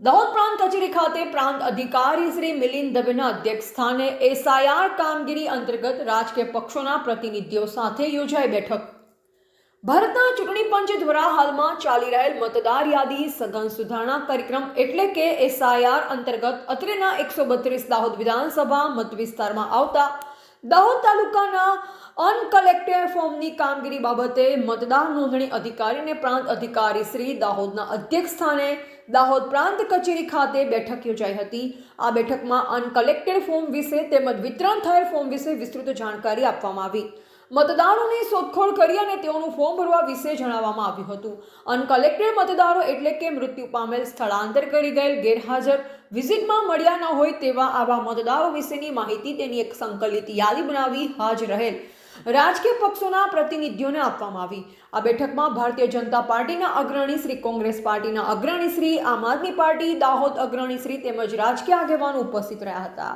દાહોદ પ્રાંત કચેરી ખાતે પ્રાંત અધિકારી શ્રી મિલિંદ દવેના અધ્યક્ષસ્થાને એસઆઈઆર કામગીરી અંતર્ગત રાજકીય પક્ષોના પ્રતિનિધિઓ સાથે યોજાઈ બેઠક. ભારતના ચૂંટણી પંચ દ્વારા હાલમાં ચાલી રહેલ મતદાર યાદી સઘન સુધારણા કાર્યક્રમ એટલે કે એસઆઈઆર અંતર્ગત અત્રેના એકસો બત્રીસ દાહોદ વિધાનસભા મત વિસ્તારમાં આવતા દાહોદ તાલુકાના અનકલેક્ટેડ ફોર્મની કામગીરી બાબતે મતદાર નોંધણી અધિકારીને પ્રાંત અધિકારી શ્રી દાહોદના અધ્યક્ષ સ્થાને દાહોદ પ્રાંત કચેરી ખાતે બેઠક યોજાઈ હતી. આ બેઠકમાં અનકલેક્ટેડ ફોર્મ વિશે તેમજ વિતરણ થયેલ ફોર્મ વિશે વિસ્તૃત જાણકારી આપવામાં આવી. મતદારોની શોધખોળ કરી અને તેઓનું ફોર્મ ભરવા વિશે જણાવવામાં આવ્યું હતું. અનકલેક્ટેડ મતદારો એટલે કે મૃત્યુ પામેલ સ્થળાંતર કરી ગયેલ ગેરહાજર, વિઝિટમાં મળ્યા ન હોય તેવા આવા મતદારો વિશેની માહિતી તેની એક સંકલિત યાદી બનાવી હાજર રહેલ. રાજકીય પક્ષોના પ્રતિનિધિઓને આપવામાં આવી. આ બેઠકમાં ભારતીય જનતા પાર્ટીના અગ્રણી શ્રી, કોંગ્રેસ પાર્ટીના અગ્રણી શ્રી, આમ આદમી પાર્ટી, દાહોદ અગ્રણી શ્રી તેમજ રાજકીય આગેવાનો ઉપસ્થિત રહ્યા હતા.